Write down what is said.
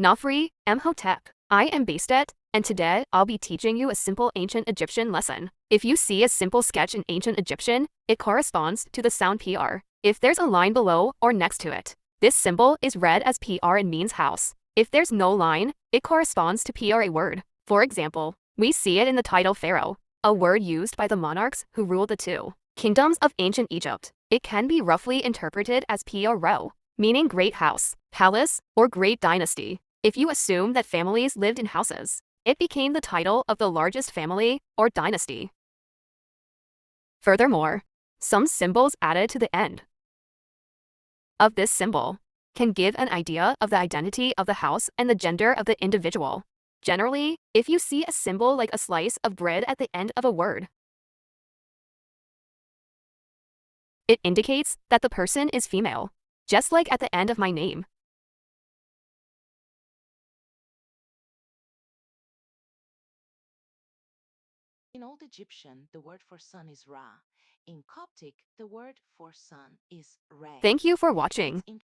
Nafri Mhotep. I am Bastet, and today I'll be teaching you a simple ancient Egyptian lesson. If you see a simple sketch in ancient Egyptian, it corresponds to the sound PR. If there's a line below or next to it, this symbol is read as PR and means house. If there's no line, it corresponds to PR a word. For example, we see it in the title Pharaoh, a word used by the monarchs who ruled the two kingdoms of ancient Egypt. It can be roughly interpreted as PR meaning great house, palace, or great dynasty. If you assume that families lived in houses, it became the title of the largest family or dynasty. Furthermore, some symbols added to the end of this symbol can give an idea of the identity of the house and the gender of the individual. Generally, if you see a symbol like a slice of bread at the end of a word, it indicates that the person is female, just like at the end of my name. In Old Egyptian, the word for sun is Ra. In Coptic, the word for sun is Re. Thank you for watching. In